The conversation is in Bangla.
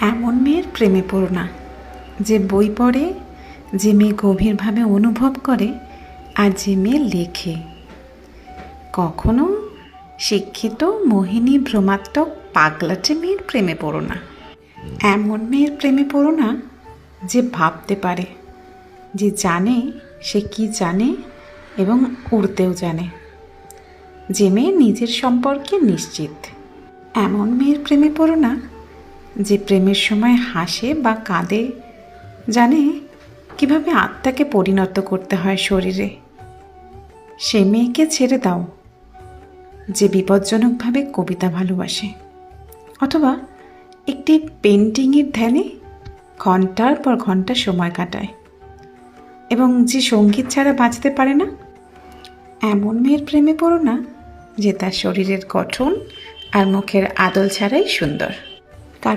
এমন মেয়ের প্রেমে পড়ো না। যে বই পড়ে, যে মেয়ে গভীরভাবে অনুভব করে, আর যে মেয়ে লেখে। কখনো শিক্ষিত, মোহিনী, ভ্রমাত্মক, পাগলাটে মেয়ের প্রেমে পড়ো না। এমন মেয়ের প্রেমে পড়ো না যে ভাবতে পারে, যে জানে, সে কি জানে এবং উড়তেও জানে। যে মেয়ে নিজের সম্পর্কে নিশ্চিত। এমন মেয়ের প্রেমে পড়ো না যে প্রেমের সময় হাসে বা কাঁদে, জানে কীভাবে আত্মাকে পরিণত করতে হয় শরীরে। সে মেয়েকে ছেড়ে দাও, যে বিপজ্জনকভাবে কবিতা ভালোবাসে। অথবা একটি পেন্টিংয়ের ধ্যানে ঘণ্টার পর ঘণ্টা সময় কাটায়। এবং যে সংগীত ছাড়া বাঁচতে পারে না, এমন মেয়ের প্রেমে পড়ো না যে তার শরীরের গঠন আর মুখের আদল ছাড়াই সুন্দর।